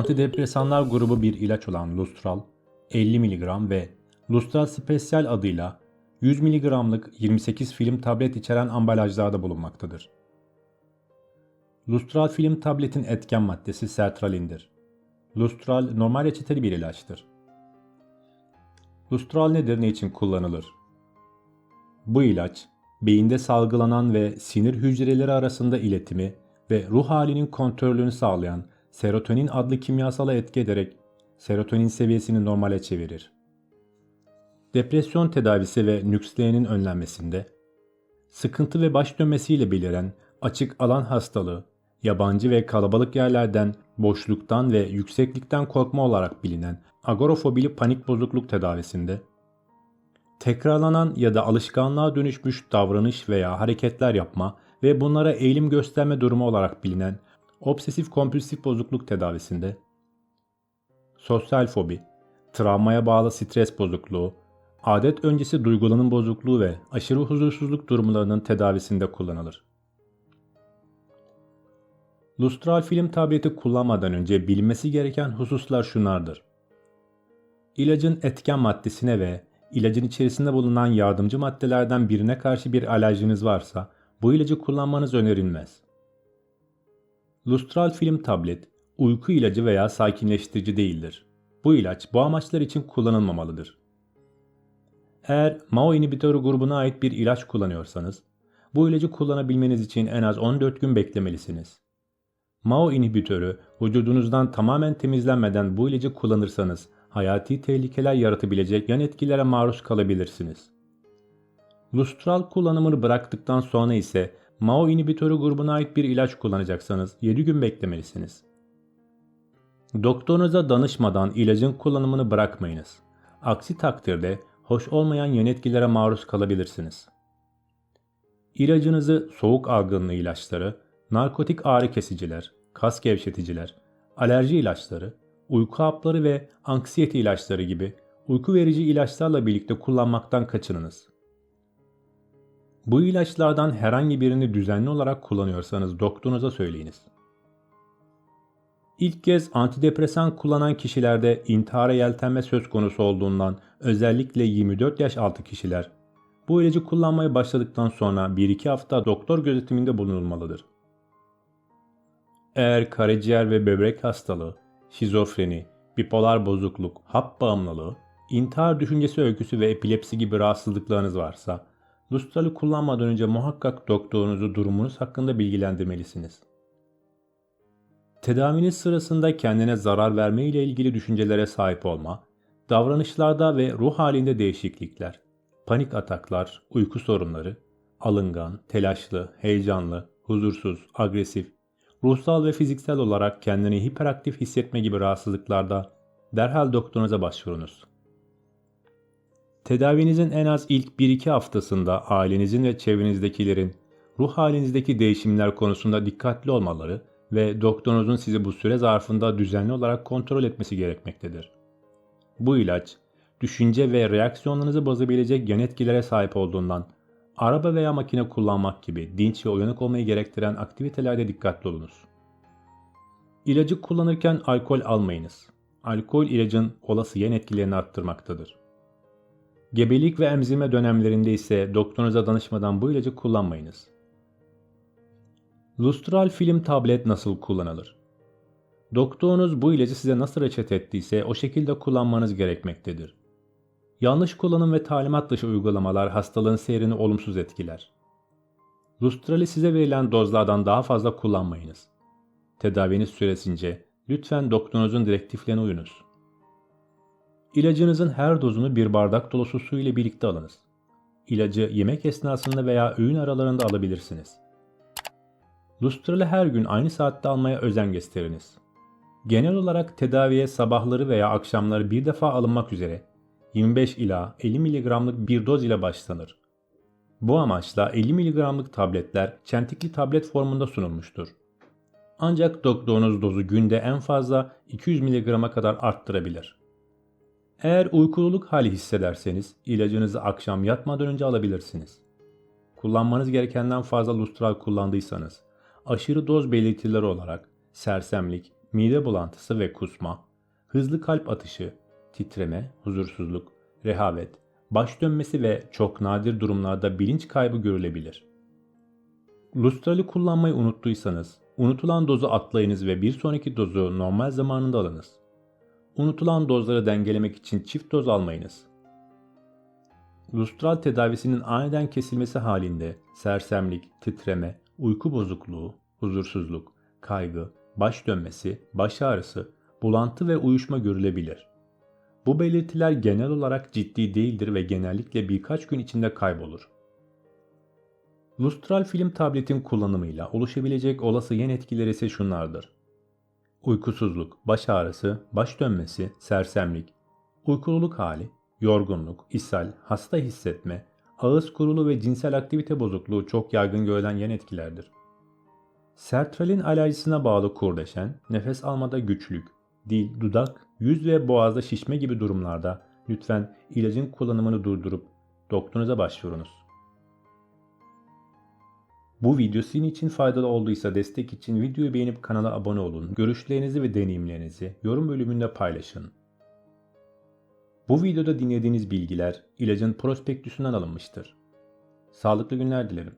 antidepresanlar grubu bir ilaç olan Lustral 50 mg ve Lustral Special adıyla 100 mg'lık 28 film tablet içeren ambalajlarda bulunmaktadır. Lustral film tabletin etken maddesi sertralindir. Lustral normal reçeteli bir ilaçtır. Lustral nedir, ne için kullanılır? Bu ilaç, beyinde salgılanan ve sinir hücreleri arasında iletimi ve ruh halinin kontrolünü sağlayan serotonin adlı kimyasala etki ederek serotonin seviyesini normale çevirir. Depresyon tedavisi ve nüksleyenin önlenmesinde, sıkıntı ve baş dönmesiyle beliren açık alan hastalığı, yabancı ve kalabalık yerlerden, boşluktan ve yükseklikten korkma olarak bilinen agorafobili panik bozukluk tedavisinde, tekrarlanan ya da alışkanlığa dönüşmüş davranış veya hareketler yapma ve bunlara eğilim gösterme durumu olarak bilinen obsesif kompulsif bozukluk tedavisinde, sosyal fobi, travmaya bağlı stres bozukluğu, adet öncesi duygulanım bozukluğu ve aşırı huzursuzluk durumlarının tedavisinde kullanılır. Lustral film tableti kullanmadan önce bilinmesi gereken hususlar şunlardır. İlacın etken maddesine ve ilacın içerisinde bulunan yardımcı maddelerden birine karşı bir alerjiniz varsa bu ilacı kullanmanız önerilmez. Lustral film tablet uyku ilacı veya sakinleştirici değildir. Bu ilaç bu amaçlar için kullanılmamalıdır. Eğer MAO inhibitörü grubuna ait bir ilaç kullanıyorsanız, bu ilacı kullanabilmeniz için en az 14 gün beklemelisiniz. MAO inhibitörü vücudunuzdan tamamen temizlenmeden bu ilacı kullanırsanız hayati tehlikeler yaratabilecek yan etkilere maruz kalabilirsiniz. Lustral kullanımını bıraktıktan sonra ise MAO inhibitörü grubuna ait bir ilaç kullanacaksanız 7 gün beklemelisiniz. Doktorunuza danışmadan ilacın kullanımını bırakmayınız. Aksi takdirde hoş olmayan yan etkilere maruz kalabilirsiniz. İlacınızı soğuk algınlığı ilaçları, narkotik ağrı kesiciler, kas gevşeticiler, alerji ilaçları, uyku hapları ve anksiyete ilaçları gibi uyku verici ilaçlarla birlikte kullanmaktan kaçınınız. Bu ilaçlardan herhangi birini düzenli olarak kullanıyorsanız doktorunuza söyleyiniz. İlk kez antidepresan kullanan kişilerde intihara yeltenme söz konusu olduğundan özellikle 24 yaş altı kişiler bu ilacı kullanmaya başladıktan sonra 1-2 hafta doktor gözetiminde bulunulmalıdır. Eğer karaciğer ve böbrek hastalığı, şizofreni, bipolar bozukluk, hap bağımlılığı, intihar düşüncesi öyküsü ve epilepsi gibi rahatsızlıklarınız varsa, Lustral'ı kullanmadan önce muhakkak doktorunuzu durumunuz hakkında bilgilendirmelisiniz. Tedaviniz sırasında kendine zarar verme ile ilgili düşüncelere sahip olma, davranışlarda ve ruh halinde değişiklikler, panik ataklar, uyku sorunları, alıngan, telaşlı, heyecanlı, huzursuz, agresif, ruhsal ve fiziksel olarak kendini hiperaktif hissetme gibi rahatsızlıklarda derhal doktorunuza başvurunuz. Tedavinizin en az ilk 1-2 haftasında ailenizin ve çevrenizdekilerin ruh halinizdeki değişimler konusunda dikkatli olmaları ve doktorunuzun sizi bu süre zarfında düzenli olarak kontrol etmesi gerekmektedir. Bu ilaç, düşünce ve reaksiyonlarınızı bozabilecek yan etkilere sahip olduğundan araba veya makine kullanmak gibi dinç ve uyanık olmayı gerektiren aktivitelerde dikkatli olunuz. İlacı kullanırken alkol almayınız. Alkol ilacın olası yan etkilerini arttırmaktadır. Gebelik ve emzirme dönemlerinde ise doktorunuza danışmadan bu ilacı kullanmayınız. Lustral film tablet nasıl kullanılır? Doktorunuz bu ilacı size nasıl reçete ettiyse o şekilde kullanmanız gerekmektedir. Yanlış kullanım ve talimat dışı uygulamalar hastalığın seyrini olumsuz etkiler. Lustral'i size verilen dozlardan daha fazla kullanmayınız. Tedaviniz süresince lütfen doktorunuzun direktiflerine uyunuz. İlacınızın her dozunu bir bardak dolusu su ile birlikte alınız. İlacı yemek esnasında veya öğün aralarında alabilirsiniz. Lustral'i her gün aynı saatte almaya özen gösteriniz. Genel olarak tedaviye sabahları veya akşamları bir defa alınmak üzere 25 ila 50 mg'lık bir doz ile başlanır. Bu amaçla 50 mg'lık tabletler çentikli tablet formunda sunulmuştur. Ancak doktorunuz dozu günde en fazla 200 mg'a kadar arttırabilir. Eğer uykululuk hali hissederseniz ilacınızı akşam yatmadan önce alabilirsiniz. Kullanmanız gerekenden fazla lustral kullandıysanız aşırı doz belirtileri olarak sersemlik, mide bulantısı ve kusma, hızlı kalp atışı, titreme, huzursuzluk, rehavet, baş dönmesi ve çok nadir durumlarda bilinç kaybı görülebilir. Lustral'i kullanmayı unuttuysanız, unutulan dozu atlayınız ve bir sonraki dozu normal zamanında alınız. Unutulan dozları dengelemek için çift doz almayınız. Lustral tedavisinin aniden kesilmesi halinde sersemlik, titreme, uyku bozukluğu, huzursuzluk, kaygı, baş dönmesi, baş ağrısı, bulantı ve uyuşma görülebilir. Bu belirtiler genel olarak ciddi değildir ve genellikle birkaç gün içinde kaybolur. Lustral film tabletin kullanımıyla oluşabilecek olası yan etkileri ise şunlardır. Uykusuzluk, baş ağrısı, baş dönmesi, sersemlik, uykululuk hali, yorgunluk, ishal, hasta hissetme, ağız kurulu ve cinsel aktivite bozukluğu çok yaygın görülen yan etkilerdir. Sertralin alerjisine bağlı kurdeşen, nefes almada güçlük, dil, dudak, yüz ve boğazda şişme gibi durumlarda lütfen ilacın kullanımını durdurup doktorunuza başvurunuz. Bu video sizin için faydalı olduysa destek için videoyu beğenip kanala abone olun. Görüşlerinizi ve deneyimlerinizi yorum bölümünde paylaşın. Bu videoda dinlediğiniz bilgiler ilacın prospektüsünden alınmıştır. Sağlıklı günler dilerim.